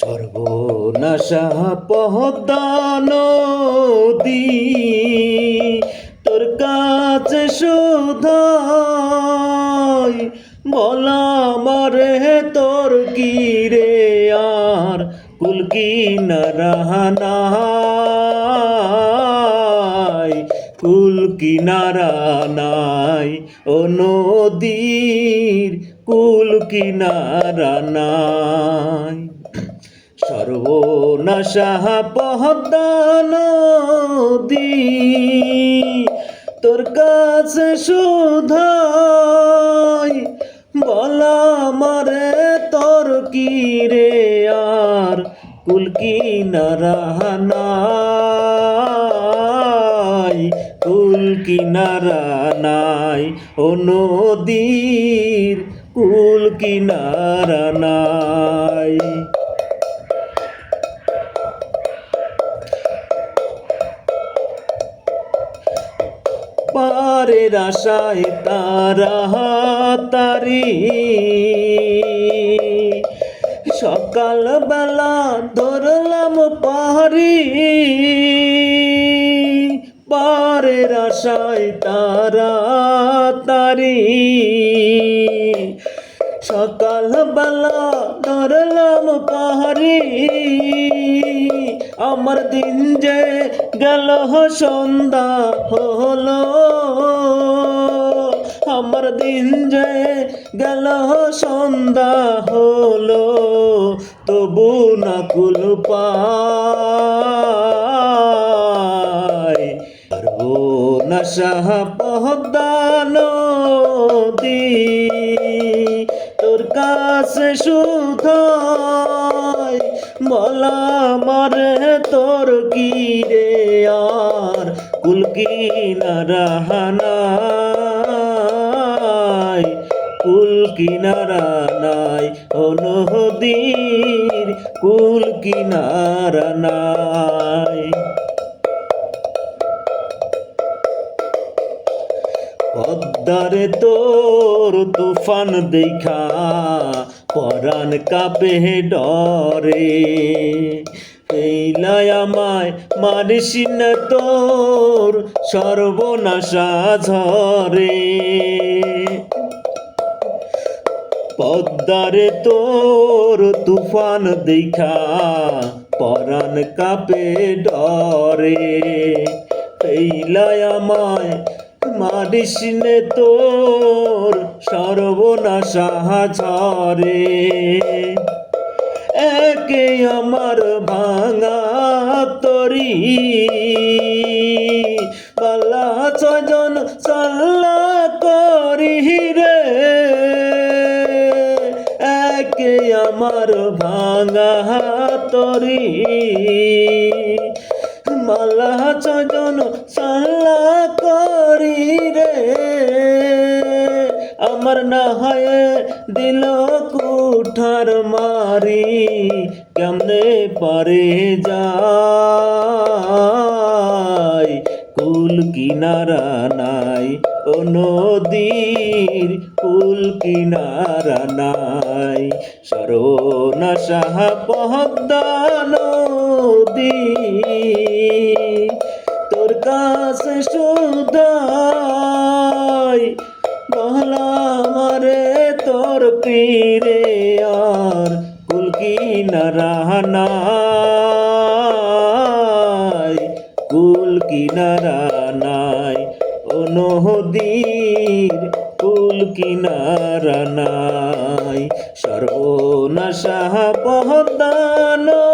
সর্বনাশা পহদানদী তোর কাছে শুধাই বলা মারে তোর কি রে? আর কুল কি নারাহানাই কুল কিনারা নাই। ও নদীর কুল কিনারা নাই। সর্বনাশা পহদানদী তোর কাছে শুধাই বলা মারে তোর কি রে আর কুল কিনারা নাই? কুল কিনারা নাই, ও নদীর কুল কিনারা নাই। পারের আশায় তারা তারি সকাল বেলা ধরলাম পাহাড়ি। পারের আশায় তারা তারি সকাল বেলা ধরলাম পাহাড়ি। আমার দিন যে গেল সন্ধ্যা হলো। আমার দিন যে গেল সন্ধ্যা হলো। তবু না কুল পারব না সাহ পহদানদী কাছে শুধাই বলা মারে তোর কি রে আর? কুল কি নারাহানাই কুল কিনারা নাই ও নদীর কুল কিনারা নাই। পদ্মারে তোর তুফান দেখা, পরাণ কাপে ডরে। এইলাই আমায় মারিস না তোর সর্বনাশা ঝরে। পদ্মারে তোর তুফান দেখা, পরাণ কাপে ডরে। এইলাই আমায় মারিস নে তোর সর্বনাশা একে আমার ভাঙা তরি। পাল্লা ছজন চাল্লা করি রে। একে আমার ভাঙা তরি। মালা ছজন চাল্লা আমার না হয়, দিল কুঠার মারি, কেমনে পারে যায়? কুল কিনারা নাই, ও নদীর কুল কিনারা নাই। সরনাশা পহদ্দা নদী, তোর কাছে সুদাই বহলা মারে তোর পীরে আর কুল কিনারা নাই, কুল কিনারা নাই। ও নদীর কুল কিনারা নাই। সর্বনাশা পহদানো